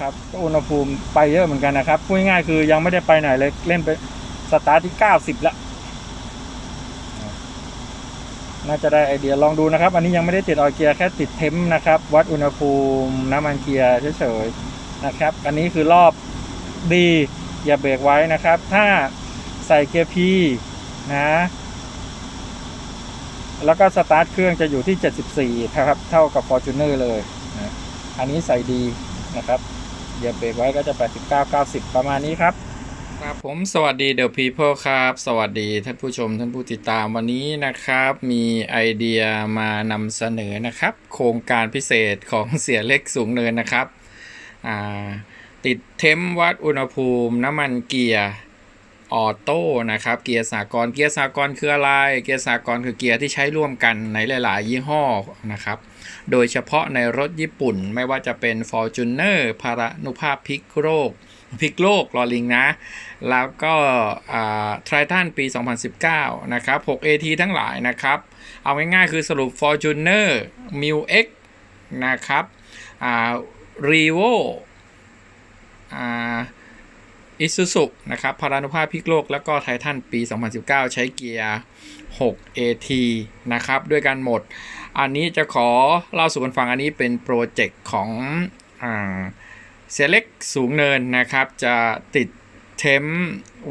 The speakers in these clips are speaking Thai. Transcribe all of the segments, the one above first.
ครับก็อุณหภูมิไปเยอะเหมือนกันนะครับพูดง่ายๆคือยังไม่ได้ไปไหนเลยเล่นไปสตาร์ทที่ 90แล้วน่าจะได้ไอเดียลองดูนะครับ อันนี้ยังไม่ได้ติดออยเกียร์แค่ติดเทมป์นะครับ วัดอุณหภูมิน้ำมันเกียร์เฉยๆนะครับ อันนี้คือรอบดีอย่าเบรกไว้นะครับ ถ้าใส่เกียร์พีนะ แล้วก็สตาร์ทเครื่องจะอยู่ที่ 74 นะครับ เท่ากับ Fortuner เลยนะอันนี้ใส่ดีนะครับ อย่าเบรกไว้ก็จะ 89 90 ประมาณนี้ครับ ครับผมสวัสดีเด e p พีเพิลครับ สวัสดีท่านผู้ชมท่านผู้ติดตามวันนี้นะครับ มีไอเดียมานำเสนอนะครับ โครงการพิเศษของเสียเล็กสูงเนินนะครับ ติดเทมวัดอุณหภูมิน้ำมันเกียร์ ออโต้นะครับเกียร์สากลเกียร์สากลคืออะไร เกียร์สากลคือเกียร์ที่ใช้ร่วมกันในหลาย ๆ ยี่ห้อนะครับโดยเฉพาะในรถญี่ปุ่นไม่ว่าจะเป็น Fortuner พารานุภาพพิกโลกพิกโลกลอลิงนะ แล้วก็ทริทันปี 2019 นะครับ 6AT ทั้งหลายนะครับ เอาง่ายๆคือสรุป Fortuner m i l X นะครับอ่า Revo อิซูซุนะครับพารานุภาพพิกโลก แล้วก็ไททันปี 2019 ใช้เกียร์ 6AT นะครับ ด้วยกันหมด อันนี้จะขอเล่าสู่กันฟังอันนี้เป็นโปรเจกต์ของเสียเล็กสูงเนินนะครับ จะติดเทม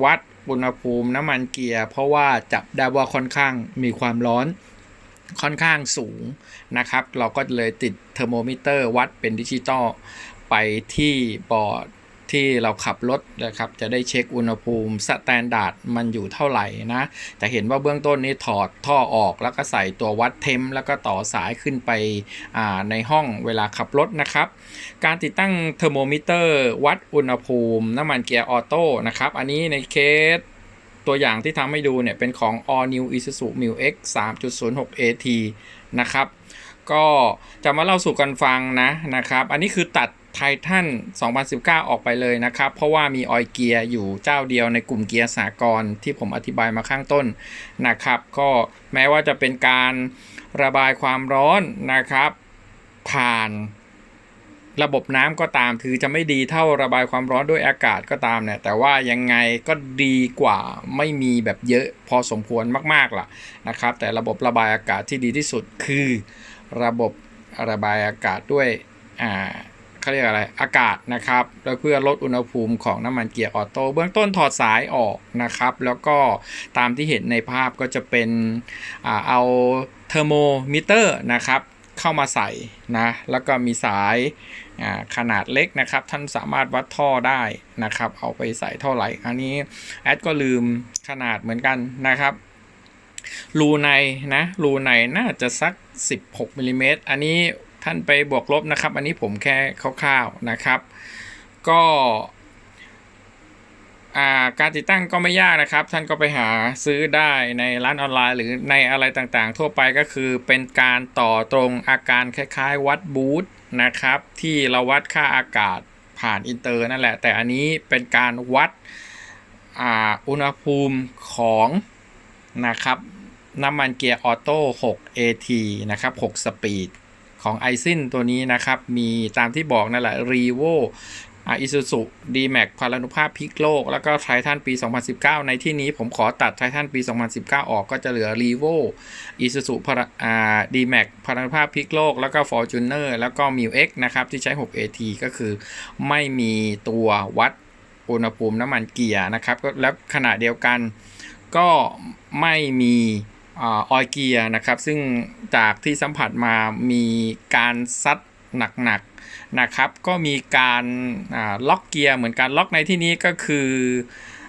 วัดอุณหภูมิน้ำมันเกียร์ เพราะว่าจับได้ว่าค่อนข้างมีความร้อนค่อนข้างสูงนะครับ เราก็เลยติดเทอร์โมมิเตอร์วัดเป็นดิจิตอลไปที่บอร์ด ที่เราขับรถนะครับจะได้เช็คอุณหภูมิสแตนดาร์ดมันอยู่เท่าไหร่นะแต่เห็นว่าเบื้องต้นนี้ถอดท่อออกแล้วก็ใส่ตัววัดเทมแล้วก็ต่อสายขึ้นไปในห้องเวลาขับรถนะครับ การติดตั้งเทอร์โมมิเตอร์ วัดอุณหภูมิน้ำมันเกียร์ออโต้นะครับ อันนี้ในเคสตัวอย่างที่ทำให้ดูเนี่ยเป็นของ All New Isuzu m i l X 3.06 AT นะครับ ก็จะมาเล่าสู่กันฟังนะนะครับ อันนี้คือตัด ไททัน2019 ออกไปเลยนะครับ เพราะว่ามีออยเกียร์อยู่เจ้าเดียวในกลุ่มเกียร์สากลที่ผมอธิบายมาข้างต้นนะครับ ก็แม้ว่าจะเป็นการระบายความร้อนนะครับ ผ่านระบบน้ำก็ตามคือจะไม่ดีเท่าระบายความร้อนด้วยอากาศก็ตามเนี่ยแต่ว่ายังไงก็ดีกว่าไม่มีแบบเยอะพอสมควรมากๆล่ะนะครับ แต่ระบบระบายอากาศที่ดีที่สุดคือ ระบบระบายอากาศด้วยอ่า เขาเรียกอะไรอากาศนะครับเพื่อลดอุณหภูมิของน้ำมันเกียร์ออโต้เบื้องต้นถอดสายออกนะครับ แล้วก็ตามที่เห็นในภาพก็จะเป็นอเอาเทอร์โมมิเตอร์นะครับเข้ามาใส่นะแล้วก็มีสายขนาดเล็กนะครับ ท่านสามารถวัดท่อได้นะครับ เอาไปใส่เท่าไหร่ อันนี้แอดก็ลืมขนาดเหมือนกันนะครับรูในนะรูในน่าจะสัก 16มิลลิเมตรอันนี้ ท่านไปบวกลบนะครับ อันนี้ผมแค่คร่าวๆนะครับ ก็การติดตั้งก็ไม่ยากนะครับ ท่านก็ไปหาซื้อได้ในร้านออนไลน์ หรือในอะไรต่างๆ ทั่วไปก็คือเป็นการต่อตรงอาการคล้ายๆ วัดบูทนะครับ ที่เราวัดค่าอากาศผ่านอินเตอร์นั่นแหละ แต่อันนี้เป็นการวัดอุณหภูมิของนะครับน้ำมันเกียร์ออโต้6 AT นะครับ 6 สปีด ของไอซินตัวนี้นะครับ มีตามที่บอกนั่นแหละ r e v o อิซูซุดีแม็กพารานุภาพพิกโลก แล้วก็ไททันปี 2019 ในที่นี้ผมขอตัดไททันปี 2019 ออกก็จะเหลือรีโวอิซูซุพาราดีแม็กพารานุภาพพิกโลก แล้วก็ฟอร์จูเนอร์แล้วก็มิวเอ็กนะครับ ที่ใช้ 6AT ก็คือไม่มีตัววัดอุณหภูมิน้ำมันเกียร์นะครับ แล้วขณะเดียวกันก็ไม่มี ออยเกียร์นะครับ ซึ่งจากที่สัมผัสมามีการซัดหนักๆนะครับ ก็มีการล็อกเกียร์เหมือนกันล็อกในที่นี้ก็คือ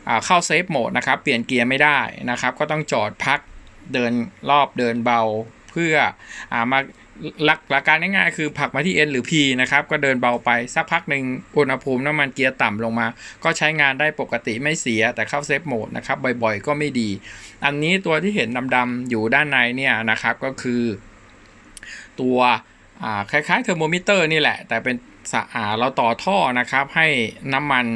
อเข้าเซฟโหมดนะครับ เปลี่ยนเกียร์ไม่ได้นะครับ ก็ต้องจอดพักเดินรอบเดินเบาเพื่ออมา หลักหลักการง่ายๆคือผลักมาที่ N หรือ P นะครับ ก็เดินเบาไป สักพักหนึ่งอุณหภูมิน้ำมันเกียร์ต่ำลงมา ก็ใช้งานได้ปกติไม่เสีย แต่เข้าเซฟโหมดนะครับบ่อยๆ ก็ไม่ดี อันนี้ตัวที่เห็นดำๆอยู่ด้านในเนี่ยนะครับก็คือ ตัวคล้ายๆเทอร์โมมิเตอร์นี่แหละ แต่เป็นเราต่อท่อนะครับให้น้ำมัน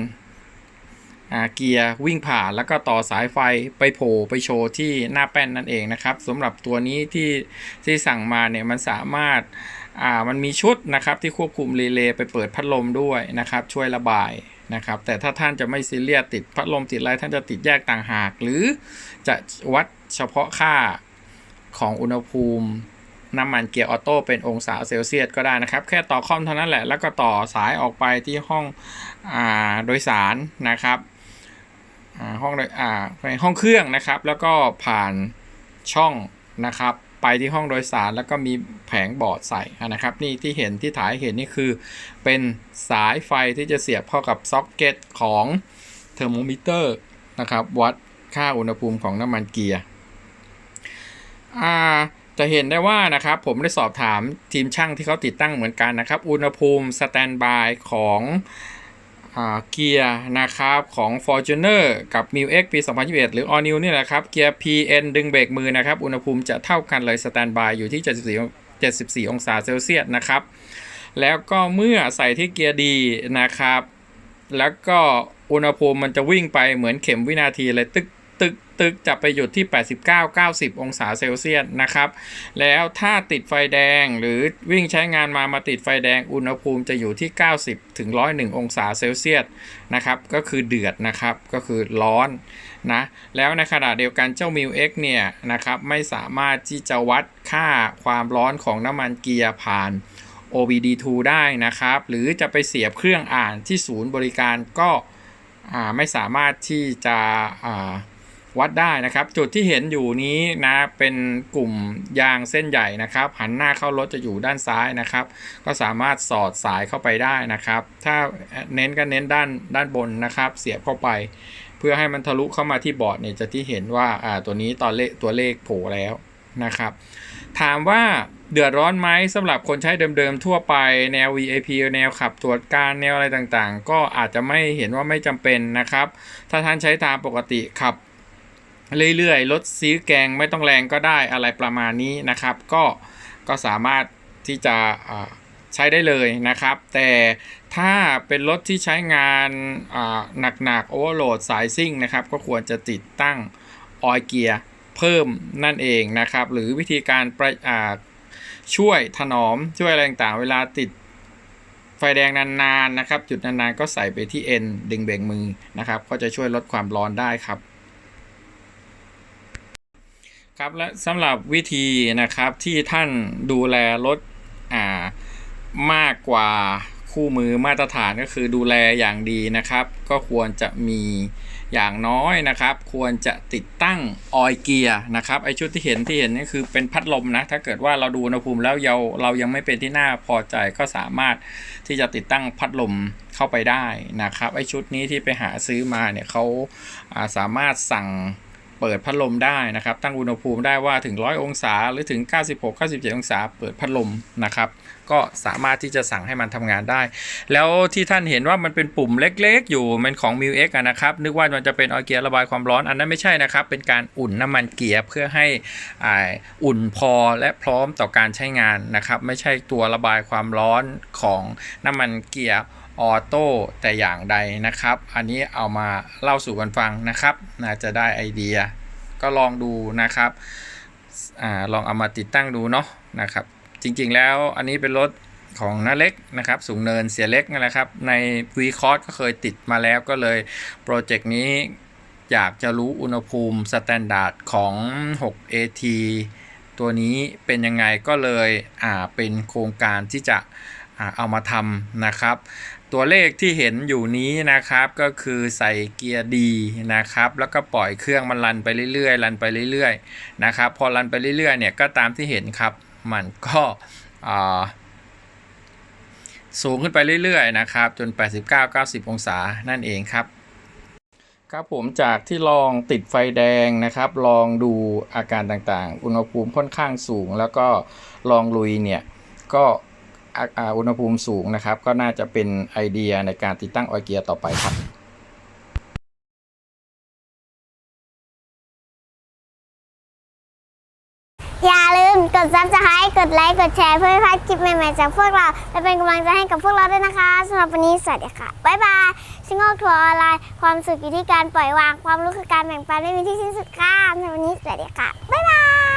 เกียร์วิ่งผ่านแล้วก็ต่อสายไฟไปโผล่ไปโชว์ที่หน้าแป้นนั่นเองนะครับสำหรับตัวนี้ที่ที่สั่งมาเนี่ยมันสามารถอ่ามันมีชุดนะครับที่ควบคุมรีเลย์ไปเปิดพัดลมด้วยนะครับช่วยระบายนะครับแต่ถ้าท่านจะไม่ซีเรียสติดพัดลมติดอะไรท่านจะติดแยกต่างหาก หรือจะวัดเฉพาะค่าของอุณหภูมิน้ำมันเกียร์ออโต้เป็นองศาเซลเซียสก็ได้นะครับ แค่ต่อคอมเท่านั้นแหละ แล้วก็ต่อสายออกไปที่ห้องอาโดยสารนะครับ ห้องโดยอ่าไปห้องเครื่องนะครับ แล้วก็ผ่านช่องนะครับ ไปที่ห้องโดยสารแล้วก็มีแผงบอร์ดใส่นะครับ นี่ที่เห็นที่ถ่ายเห็นนี่คือ เป็นสายไฟที่จะเสียบเข้ากับซ็อกเก็ตของเทอร์โมมิเตอร์นะครับ วัดค่าอุณหภูมิของน้ำมันเกียร์อ่าจะเห็นได้ว่านะครับผมได้สอบถามทีมช่างที่เขาติดตั้งเหมือนกันนะครับ อุณหภูมิสแตนบายของ เกียร์นะครับของ Fortuner กับ m i x ปี 2021 หรือ All New นี่แหละครับ เกียร์ PN ดึงเบรกมือนะครับ อุณหภูมิจะเท่ากันเลยสแตนบายอยู่ที่ 74 74 องศาเซลเซียสนะครับ แล้วก็เมื่อใส่ที่เกียร์ดีนะครับ แล้วก็อุณหภูมิมันจะวิ่งไปเหมือนเข็มวินาทีเลยตึก ตึกจะไปหยุดที่ 89-90 องศาเซลเซียสนะครับ แล้วถ้าติดไฟแดงหรือวิ่งใช้งานมามาติดไฟแดงอุณหภูมิจะอยู่ที่ 90ถึง101 องศาเซลเซียสนะครับ ก็คือเดือดนะครับ ก็คือร้อนนะ แล้วในขณะเดียวกันเจ้า m i l X เนี่ยนะครับไม่สามารถที่จะวัดค่าความร้อนของน้ำมันเกียร์ผ่าน OBD2 ได้นะครับ หรือจะไปเสียบเครื่องอ่านที่ศูนย์บริการก็ไม่สามารถที่จะ วัดได้นะครับ จุดที่เห็นอยู่นี้นะเป็นกลุ่มยางเส้นใหญ่นะครับ หันหน้าเข้ารถจะอยู่ด้านซ้ายนะครับ ก็สามารถสอดสายเข้าไปได้นะครับ ถ้าเน้นก็เน้นด้านด้านบนนะครับ เสียบเข้าไป เพื่อให้มันทะลุเข้ามาที่บอร์ดเนี่ยจะที่เห็นว่าอ่าตัวนี้ตอนเลขตัวเลขโผล่แล้วนะครับ ถามว่าเดือดร้อนไหมสำหรับคนใช้เดิมๆทั่วไปแนว VIP แนวขับตรวจการแนวอะไรต่างๆ ก็อาจจะไม่เห็นว่าไม่จำเป็นนะครับ ถ้าท่านใช้ตามปกติขับ เรื่อยๆรถซีแกงไม่ต้องแรงก็ได้อะไรประมาณนี้นะครับ ก็ก็สามารถที่จะใช้ได้เลยนะครับ แต่ถ้าเป็นรถที่ใช้งานหนักๆโอเวอร์โหลดสายซิ่งนะครับ ก็ควรจะติดตั้งออยเกียร์เพิ่มนั่นเองนะครับ หรือวิธีการประาช่วยถนอมช่วยอะไรต่างๆ เวลาติดไฟแดงนานๆนะครับ จุดนานๆก็ใส่ไปที่ N ดึงเบรกมือนะครับ ก็จะช่วยลดความร้อนได้ครับ ครับและสำหรับวิธีนะครับที่ท่านดูแลรถอ่ามากกว่าคู่มือมาตรฐานก็คือดูแลอย่างดีนะครับ ก็ควรจะมีอย่างน้อยนะครับ ควรจะติดตั้งออยเกียร์นะครับไอชุดที่เห็นที่เห็นนี่คือเป็นพัดลมนะถ้าเกิดว่าเราดูอุณหภูมิแล้วเราเรายังไม่เป็นที่น่าพอใจก็สามารถที่จะติดตั้งพัดลมเข้าไปได้นะครับไอชุดนี้ที่ไปหาซื้อมาเนี่ยเขาาสามารถสั่ง เปิดพัดลมได้นะครับ ตั้งอุณหภูมิได้ว่าถึง 100 องศาหรือถึง 96 97 องศา เปิดพัดลมนะครับ ก็สามารถที่จะสั่งให้มันทำงานได้ แล้วที่ท่านเห็นว่ามันเป็นปุ่มเล็กๆ อยู่มันของ m i l X อะนะครับ นึกว่ามันจะเป็นออยเกียร์ระบายความร้อน อันนั้นไม่ใช่นะครับ เป็นการอุ่นน้ำมันเกียร์เพื่อให้อ,อุ่นพอและพร้อมต่อการใช้งานนะครับ ไม่ใช่ตัวระบายความร้อนของน้ำมันเกียร์ ออโต้แต่อย่างใดนะครับ อันนี้เอามาเล่าสู่กันฟังนะครับ น่าจะได้ไอเดีย ก็ลองดูนะครับอาลองเอามาติดตั้งดูเนาะนะครับ จริงๆแล้วอันนี้เป็นรถของน้าเล็กนะครับ สูงเนินเสียเล็กนั่นแหละครับ ใน v c o s ก็เคยติดมาแล้วก็เลยโปรเจกต์นี้อยากจะรู้อุณหภูมิสแตนดาร์ดของ 6 AT ตัวนี้เป็นยังไงก็เลยอ่าเป็นโครงการที่จะ เอามาทำนะครับ ตัวเลขที่เห็นอยู่นี้นะครับก็คือใส่เกียร์ดีนะครับแล้วก็ปล่อยเครื่องมันรันไปเรื่อยๆรันไปเรื่อยๆนะครับพอรันไปเรื่อยๆเนี่ยก็ตามที่เห็นครับมันก็สูงขึ้นไปเรื่อยๆนะครับจน 89-90 องศานั่นเองครับครับผมจากที่ลองติดไฟแดงนะครับ ลองดูอาการต่างๆ อุณหภูมิค่อนข้างสูง แล้วก็ลองลุยเนี่ยก็ อุณหภูมิสูงนะครับ ก็น่าจะเป็นไอเดียในการติดตั้งออยเกียร์ต่อไปครับอย่าลืมกด subscribe กดไลค์ กดแชร์เพื่อไม่พลาดคลิปใหม่ ๆ จากพวกเรา และเป็นกำลังใจให้กับพวกเราด้วยนะคะสำหรับวันนี้ สวัสดีค่ะ บ๊ายบายชิงโงกทัวร์ออนไลน์ ความสุขอยู่ที่การปล่อยวาง ความรู้คือการแบ่งปันไม่มีที่สิ้นสุดค่ะสำหรับวันนี้ สวัสดีค่ะ บ๊ายบาย